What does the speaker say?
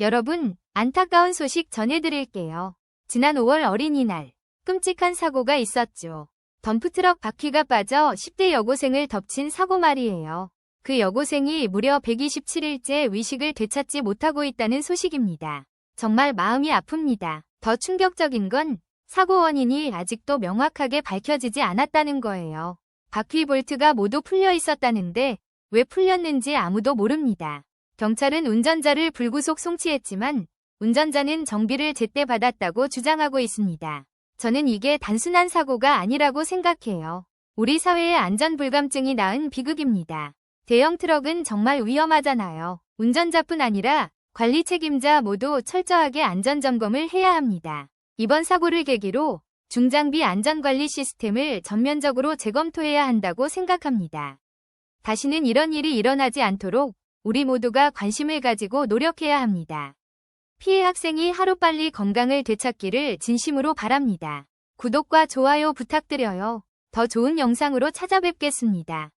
여러분, 안타까운 소식 전해드릴게요. 지난 5월 어린이날, 끔찍한 사고가 있었죠. 덤프트럭 바퀴가 빠져 10대 여고생을 덮친 사고 말이에요. 그 여고생이 무려 127일째 의식을 되찾지 못하고 있다는 소식입니다. 정말 마음이 아픕니다. 더 충격적인 건 사고 원인이 아직도 명확하게 밝혀지지 않았다는 거예요. 바퀴 볼트가 모두 풀려 있었다는데 왜 풀렸는지 아무도 모릅니다. 경찰은 운전자를 불구속 송치했지만 운전자는 정비를 제때 받았다고 주장하고 있습니다. 저는 이게 단순한 사고가 아니라고 생각해요. 우리 사회의 안전불감증이 낳은 비극입니다. 대형 트럭은 정말 위험하잖아요. 운전자뿐 아니라 관리 책임자 모두 철저하게 안전점검을 해야 합니다. 이번 사고를 계기로 중장비 안전관리 시스템을 전면적으로 재검토해야 한다고 생각합니다. 다시는 이런 일이 일어나지 않도록 우리 모두가 관심을 가지고 노력해야 합니다. 피해 학생이 하루빨리 건강을 되찾기를 진심으로 바랍니다. 구독과 좋아요 부탁드려요. 더 좋은 영상으로 찾아뵙겠습니다.